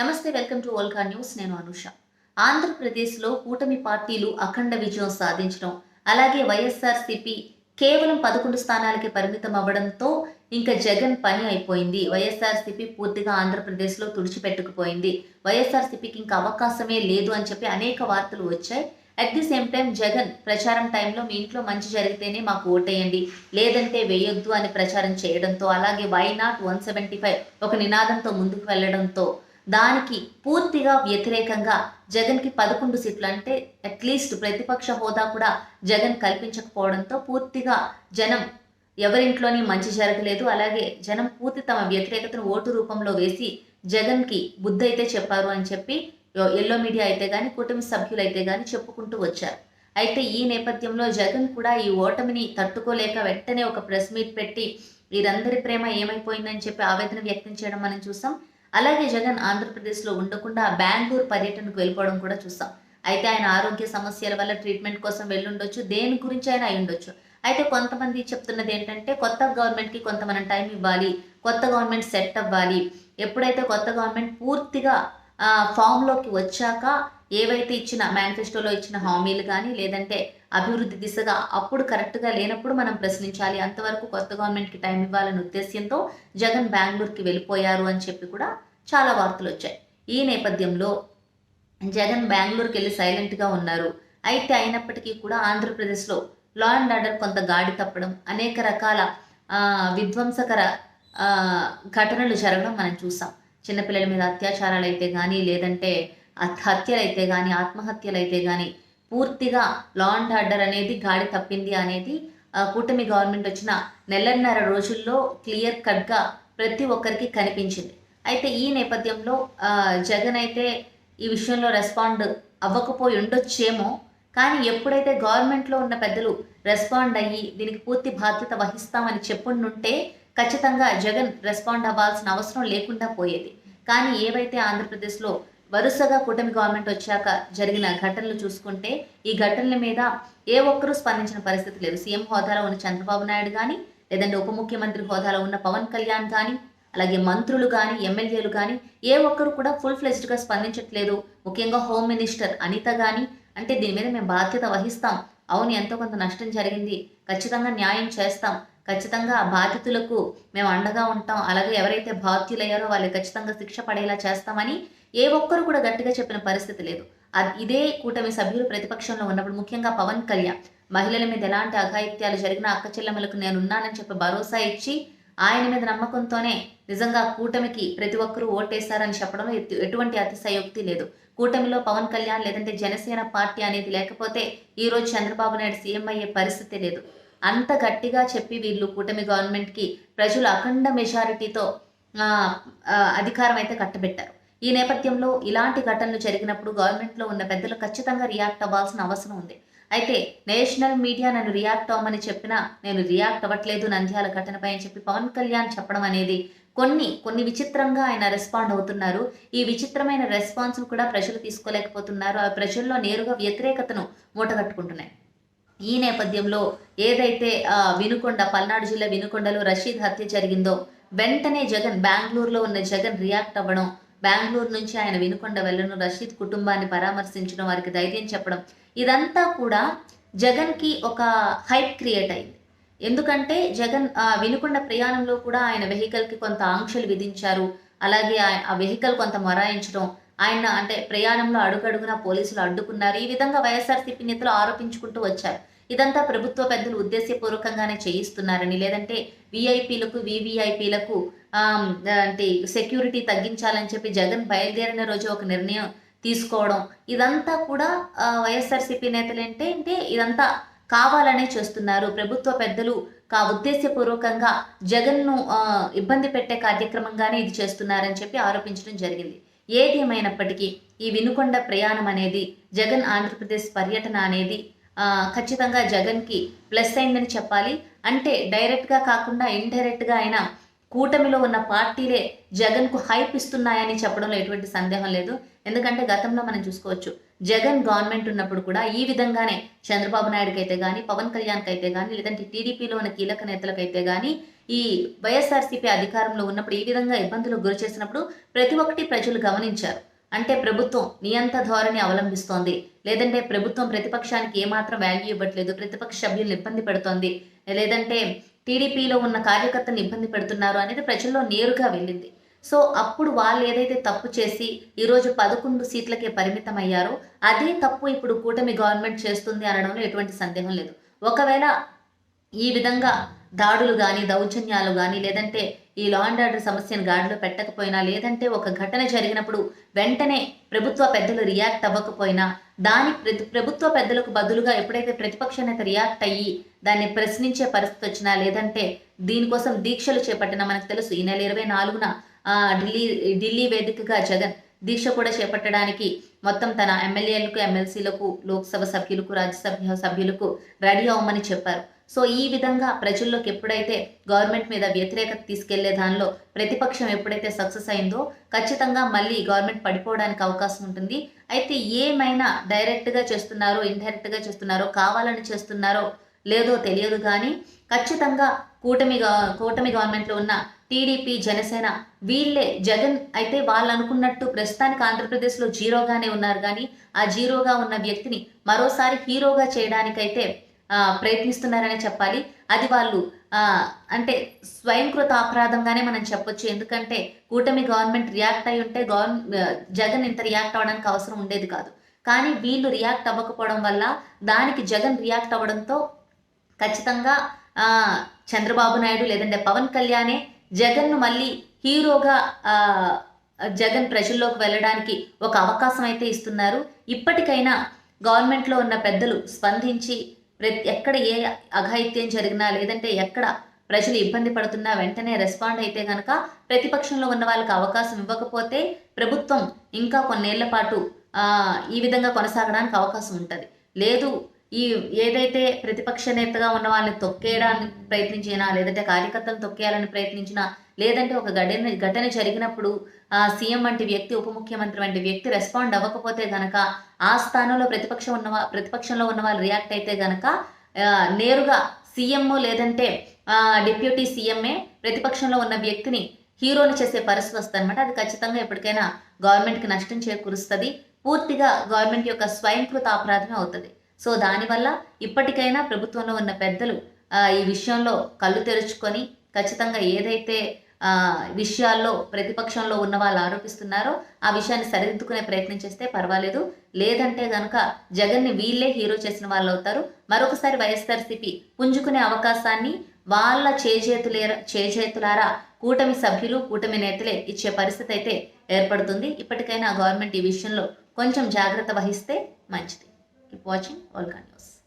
నమస్తే welcome to ఓల్కా news. నేను అనుష. ఆంధ్రప్రదేశ్లో కూటమి పార్టీలు అఖండ విజయం సాధించడం అలాగే వైఎస్ఆర్సీపీ కేవలం పదకొండు స్థానాలకి పరిమితం అవ్వడంతో ఇంకా జగన్ పని అయిపోయింది. వైఎస్ఆర్సీపీ పూర్తిగా ఆంధ్రప్రదేశ్లో తుడిచిపెట్టుకుపోయింది. వైఎస్ఆర్సీపీకి ఇంకా అవకాశమే లేదు అని చెప్పి అనేక వార్తలు వచ్చాయి. At the same time Jagan ప్రచారం టైంలో మీ ఇంట్లో మంచి జరిగితేనే మాకు ఓటేయండి లేదంటే వేయొద్దు అని ప్రచారం చేయడంతో అలాగే why not one seventy five ఒక నినాదంతో ముందుకు వెళ్ళడంతో దానికి పూర్తిగా వ్యతిరేకంగా జగన్కి పదకొండు సీట్లు అంటే అట్లీస్ట్ ప్రతిపక్ష హోదా కూడా జగన్ కల్పించకపోవడంతో పూర్తిగా జనం ఎవరింట్లోని మంచి జరగలేదు. అలాగే జనం పూర్తి తమ వ్యతిరేకతను ఓటు రూపంలో వేసి జగన్కి బుద్ధి అయితే చెప్పారు అని చెప్పి ఎల్లో మీడియా అయితే కానీ కుటుంబ సభ్యులు అయితే కానీ చెప్పుకుంటూ వచ్చారు. అయితే ఈ నేపథ్యంలో జగన్ కూడా ఈ ఓటమిని తట్టుకోలేక వెంటనే ఒక ప్రెస్ మీట్ పెట్టి వీరందరి ప్రేమ ఏమైపోయిందని చెప్పి ఆవేదన వ్యక్తం చేయడం మనం చూసాం. అలాగే జగన్ ఆంధ్రప్రదేశ్లో ఉండకుండా బెంగళూరు పర్యటనకు వెళ్ళిపోవడం కూడా చూస్తాం. అయితే ఆయన ఆరోగ్య సమస్యల వల్ల ట్రీట్మెంట్ కోసం వెళ్ళుండొచ్చు దేని గురించి అయినా అయి ఉండొచ్చు. అయితే కొంతమంది చెప్తున్నది ఏంటంటే కొత్త గవర్నమెంట్కి కొంత మనం టైం ఇవ్వాలి కొత్త గవర్నమెంట్ సెట్ అవ్వాలి. ఎప్పుడైతే కొత్త గవర్నమెంట్ పూర్తిగా ఫామ్లోకి వచ్చాక ఏవైతే ఇచ్చిన మేనిఫెస్టోలో ఇచ్చిన హామీలు కానీ లేదంటే అభివృద్ధి దిశగా అప్పుడు కరెక్ట్గా లేనప్పుడు మనం ప్రశ్నించాలి. అంతవరకు కొత్త గవర్నమెంట్కి టైం ఇవ్వాలనే ఉద్దేశ్యంతో జగన్ బెంగళూరుకి వెళ్ళిపోయారు అని చెప్పి కూడా చాలా వార్తలు వచ్చాయి. ఈ నేపథ్యంలో జగన్ బెంగళూరుకి వెళ్ళి సైలెంట్గా ఉన్నారు. అయితే అయినప్పటికీ కూడా ఆంధ్రప్రదేశ్లో లా అండ్ ఆర్డర్ కొంత గాడి తప్పడం అనేక రకాల విధ్వంసకర ఘటనలు జరగడం మనం చూసాం. చిన్నపిల్లల మీద అత్యాచారాలు అయితే కానీ లేదంటే హత్యలు అయితే కానీ ఆత్మహత్యలు అయితే కానీ పూర్తిగా లా అండ్ ఆర్డర్ అనేది గాడి తప్పింది అనేది కూటమి గవర్నమెంట్ వచ్చిన నెలన్నర రోజుల్లో క్లియర్ కట్గా ప్రతి ఒక్కరికి కనిపించింది. అయితే ఈ నేపథ్యంలో జగన్ అయితే ఈ విషయంలో రెస్పాండ్ అవ్వకపోయి ఉండొచ్చేమో కానీ ఎప్పుడైతే గవర్నమెంట్లో ఉన్న పెద్దలు రెస్పాండ్ అయ్యి దీనికి పూర్తి బాధ్యత వహిస్తామని చెప్పుండుంటే ఖచ్చితంగా జగన్ రెస్పాండ్ అవ్వాల్సిన అవసరం లేకుండా పోయేది. కానీ ఏవైతే ఆంధ్రప్రదేశ్లో వరుసగా కూటమి గవర్నమెంట్ వచ్చాక జరిగిన ఘటనలు చూసుకుంటే ఈ ఘటనల మీద ఏ ఒక్కరూ స్పందించిన పరిస్థితి లేదు. సీఎం హోదాలో ఉన్న చంద్రబాబు నాయుడు కానీ లేదంటే ఉప ముఖ్యమంత్రి హోదాలో ఉన్న పవన్ కళ్యాణ్ కానీ అలాగే మంత్రులు కానీ ఎమ్మెల్యేలు కానీ ఏ ఒక్కరు కూడా ఫుల్ ఫ్లెజ్డ్గా స్పందించట్లేదు. ముఖ్యంగా హోమ్ మినిస్టర్ అనిత కానీ అంటే దీని మీద మేము బాధ్యత వహిస్తాం. అవును ఎంతో కొంత నష్టం జరిగింది. ఖచ్చితంగా న్యాయం చేస్తాం. ఖచ్చితంగా బాధితులకు మేము అండగా ఉంటాం. అలాగే ఎవరైతే బాధ్యులయ్యారో వాళ్ళు ఖచ్చితంగా శిక్ష పడేలా చేస్తామని ఏ ఒక్కరు కూడా గట్టిగా చెప్పిన పరిస్థితి లేదు. ఇదే కూటమి సభ్యులు ప్రతిపక్షంలో ఉన్నప్పుడు ముఖ్యంగా పవన్ కళ్యాణ్ మహిళల మీద ఎలాంటి అఘాయిత్యాలు జరిగిన అక్క చెల్లెమ్మలకు నేనున్నానని చెప్పి భరోసా ఇచ్చి ఆయన మీద నమ్మకంతోనే నిజంగా కూటమికి ప్రతి ఒక్కరూ ఓటేశారని చెప్పడంలో ఎటువంటి అతిశయోక్తి లేదు. కూటమిలో పవన్ కళ్యాణ్ లేదంటే జనసేన పార్టీ అనేది లేకపోతే ఈరోజు చంద్రబాబు నాయుడు సీఎం అయ్యే పరిస్థితి లేదు. అంత గట్టిగా చెప్పి వీళ్ళు కూటమి గవర్నమెంట్కి ప్రజలు అఖండ మెజారిటీతో అధికారం అయితే కట్టబెట్టారు. ఈ నేపథ్యంలో ఇలాంటి ఘటనలు జరిగినప్పుడు గవర్నమెంట్లో ఉన్న పెద్దలు ఖచ్చితంగా రియాక్ట్ అవ్వాల్సిన అవసరం ఉంది. అయితే నేషనల్ మీడియా నన్ను రియాక్ట్ అవ్వమని చెప్పినా నేను రియాక్ట్ అవ్వట్లేదు నంద్యాల ఘటనపై అని చెప్పి పవన్ కళ్యాణ్ చెప్పడం అనేది కొన్ని కొన్ని విచిత్రంగా ఆయన రెస్పాండ్ అవుతున్నారు. ఈ విచిత్రమైన రెస్పాన్స్ కూడా ప్రజలు తీసుకోలేకపోతున్నారు. ఆ ప్రజల్లో నేరుగా వ్యతిరేకతను మూటగట్టుకుంటున్నాయి. ఈ నేపథ్యంలో ఏదైతే వినుకొండ పల్నాడు జిల్లా వినుకొండలో రషీద్ హత్య జరిగిందో వెంటనే జగన్ బెంగళూరులో ఉన్న జగన్ రియాక్ట్ అవ్వడం బెంగళూరు నుంచి ఆయన వినుకొండ వెళ్ళను. రషీద్ కుటుంబాన్ని పరామర్శించడం వారికి ధైర్యం చెప్పడం. ఇదంతా కూడా జగన్కి ఒక హైప్ క్రియేట్ అయింది. ఎందుకంటే జగన్ వినుకొండ ప్రయాణంలో కూడా ఆయన వెహికల్కి కొంత ఆంక్షలు విధించారు. అలాగే ఆ వెహికల్ కొంత మొరాయించడం ఆయన అంటే ప్రయాణంలో అడుగడుగున పోలీసులు అడ్డుకున్నారు. ఈ విధంగా వైఎస్ఆర్సీపీ నేతలు ఆరోపించుకుంటూ వచ్చారు. ఇదంతా ప్రభుత్వ పెద్దలు ఉద్దేశపూర్వకంగానే చేయిస్తున్నారని. లేదంటే విఐపీలకు వివిఐపీలకు అంటే సెక్యూరిటీ తగ్గించాలని చెప్పి జగన్ బయలుదేరిన రోజు ఒక నిర్ణయం తీసుకోవడం. ఇదంతా కూడా వైఎస్ఆర్సీపీ నేతలు ఏంటి అంటే ఇదంతా కావాలనే చేస్తున్నారు. ప్రభుత్వ పెద్దలు కా ఉద్దేశపూర్వకంగా జగన్ను ఇబ్బంది పెట్టే కార్యక్రమంగానే ఇది చేస్తున్నారని చెప్పి ఆరోపించడం జరిగింది. ఏది ఏమైనప్పటికీ ఈ వినుకొండ ప్రయాణం అనేది జగన్ ఆంధ్రప్రదేశ్ పర్యటన అనేది ఖచ్చితంగా జగన్కి ప్లస్ అయిందని చెప్పాలి. అంటే డైరెక్ట్గా కాకుండా ఇండైరెక్ట్గా అయినా కూటమిలో ఉన్న పార్టీలే జగన్కు హైప్ ఇస్తున్నాయని చెప్పడంలో ఎటువంటి సందేహం లేదు. ఎందుకంటే గతంలో మనం చూసుకోవచ్చు జగన్ గవర్నమెంట్ ఉన్నప్పుడు కూడా ఈ విధంగానే చంద్రబాబు నాయుడుకి అయితే కానీ పవన్ కళ్యాణ్కి అయితే కానీ లేదంటే టీడీపీలో ఉన్న కీలక నేతలకైతే కానీ ఈ వైఎస్ఆర్సీపీ అధికారంలో ఉన్నప్పుడు ఈ విధంగా ఇబ్బందులకు గురి చేసినప్పుడు ప్రతి ఒక్కటి ప్రజలు గమనించారు. అంటే ప్రభుత్వం నియంత ధోరణి అవలంబిస్తోంది. లేదంటే ప్రభుత్వం ప్రతిపక్షానికి ఏమాత్రం వాల్యూ ఇవ్వట్లేదు ప్రతిపక్ష సభ్యులను ఇబ్బంది పెడుతోంది. లేదంటే టీడీపీలో ఉన్న కార్యకర్తలను ఇబ్బంది పెడుతున్నారు అనేది ప్రజల్లో నేరుగా వెళ్ళింది. సో అప్పుడు వాళ్ళు ఏదైతే తప్పు చేసి ఈరోజు పదకొండు సీట్లకే పరిమితం అయ్యారో అదే తప్పు ఇప్పుడు కూటమి గవర్నమెంట్ చేస్తుంది అనడంలో ఎటువంటి సందేహం లేదు. ఒకవేళ ఈ విధంగా దాడులు కానీ దౌర్జన్యాలు కానీ లేదంటే ఈ లా అండ్ ఆర్డర్ సమస్యను గాడిలో పెట్టకపోయినా లేదంటే ఒక ఘటన జరిగినప్పుడు వెంటనే ప్రభుత్వ పెద్దలు రియాక్ట్ అవ్వకపోయినా దాని ప్రభుత్వ పెద్దలకు బదులుగా ఎప్పుడైతే ప్రతిపక్ష నేత రియాక్ట్ అయ్యి దాన్ని ప్రశ్నించే పరిస్థితి వచ్చినా లేదంటే దీనికోసం దీక్షలు చేపట్టినా మనకు తెలుసు ఈ నెల ఇరవై నాలుగున ఢిల్లీ ఢిల్లీ వేదికగా జగన్ దీక్ష కూడా చేపట్టడానికి మొత్తం తన ఎమ్మెల్యేలకు ఎమ్మెల్సీలకు లోక్సభ సభ్యులకు రాజ్యసభ సభ్యులకు రెడీ అవ్వమని చెప్పారు. సో ఈ విధంగా ప్రజల్లోకి ఎప్పుడైతే గవర్నమెంట్ మీద వ్యతిరేకత తీసుకెళ్ళే దానిలో ప్రతిపక్షం ఎప్పుడైతే సక్సెస్ అయిందో ఖచ్చితంగా మళ్ళీ గవర్నమెంట్ పడిపోవడానికి అవకాశం ఉంటుంది. అయితే ఏమైనా డైరెక్ట్గా చేస్తున్నారో ఇండైరెక్ట్గా చేస్తున్నారో కావాలని చేస్తున్నారో లేదో తెలియదు కానీ ఖచ్చితంగా కూటమి కూటమి గవర్నమెంట్లో ఉన్న టీడీపీ జనసేన వీళ్ళే జగన్ అయితే వాళ్ళు అనుకున్నట్టు ప్రస్తుతానికి ఆంధ్రప్రదేశ్లో జీరోగానే ఉన్నారు. కానీ ఆ జీరోగా ఉన్న వ్యక్తిని మరోసారి హీరోగా చేయడానికైతే ప్రయత్నిస్తున్నారనే చెప్పాలి. అది వాళ్ళు అంటే స్వయంకృత అపరాధంగానే మనం చెప్పొచ్చు. ఎందుకంటే కూటమి గవర్నమెంట్ రియాక్ట్ అయి ఉంటే గవర్న జగన్ ఇంత రియాక్ట్ అవ్వడానికి అవసరం ఉండేది కాదు. కానీ వీళ్ళు రియాక్ట్ అవ్వకపోవడం వల్ల దానికి జగన్ రియాక్ట్ అవ్వడంతో ఖచ్చితంగా చంద్రబాబు నాయుడు లేదంటే పవన్ కళ్యాణే జగన్ను మళ్ళీ హీరోగా జగన్ ప్రజల్లోకి వెళ్ళడానికి ఒక అవకాశం అయితే ఇస్తున్నారు. ఇప్పటికైనా గవర్నమెంట్లో ఉన్న పెద్దలు స్పందించి ప్రతి ఎక్కడ ఏ అఘాయిత్యం జరిగినా లేదంటే ఎక్కడ ప్రజలు ఇబ్బంది పడుతున్నా వెంటనే రెస్పాండ్ అయితే కనుక ప్రతిపక్షంలో ఉన్న వాళ్ళకి అవకాశం ఇవ్వకపోతే ప్రభుత్వం ఇంకా కొన్నేళ్ళ పాటు ఈ విధంగా కొనసాగడానికి అవకాశం ఉంటుంది. లేదు ఈ ఏదైతే ప్రతిపక్ష నేతగా ఉన్న వాళ్ళని తొక్కేయడానికి ప్రయత్నించినా లేదంటే కార్యకర్తలను తొక్కేయాలని ప్రయత్నించినా లేదంటే ఒక ఘటన ఘటన జరిగినప్పుడు సీఎం వంటి వ్యక్తి ఉప ముఖ్యమంత్రి వంటి వ్యక్తి రెస్పాండ్ అవ్వకపోతే గనక ఆ స్థానంలో ప్రతిపక్షం ఉన్న ప్రతిపక్షంలో ఉన్న వాళ్ళు రియాక్ట్ అయితే గనక నేరుగా సీఎం లేదంటే డిప్యూటీ సీఎంఏ ప్రతిపక్షంలో ఉన్న వ్యక్తిని హీరోని చేసే పరిస్థితి వస్తుంది అనమాట అది ఖచ్చితంగా ఎప్పటికైనా గవర్నమెంట్కి నష్టం చేకూరుస్తుంది. పూర్తిగా గవర్నమెంట్ యొక్క స్వయంకృత అపరాధమే అవుతుంది. సో దానివల్ల ఇప్పటికైనా ప్రభుత్వంలో ఉన్న పెద్దలు ఈ విషయంలో కళ్ళు తెరుచుకొని ఖచ్చితంగా ఏదైతే విషయాల్లో ప్రతిపక్షంలో ఉన్న వాళ్ళు ఆరోపిస్తున్నారో ఆ విషయాన్ని సరిదిద్దుకునే ప్రయత్నం చేస్తే పర్వాలేదు. లేదంటే గనక జగన్ని వీళ్ళే హీరో చేసిన వాళ్ళు అవుతారు. మరొకసారి వైఎస్ఆర్సీపీ పుంజుకునే అవకాశాన్ని వాళ్ళ చేజేతులేర చేజేతులారా కూటమి సభ్యులు కూటమి నేతలే ఇచ్చే పరిస్థితి అయితే ఏర్పడుతుంది. ఇప్పటికైనా గవర్నమెంట్ ఈ విషయంలో కొంచెం జాగ్రత్త వహిస్తే మంచిది. Keep watching Olga News.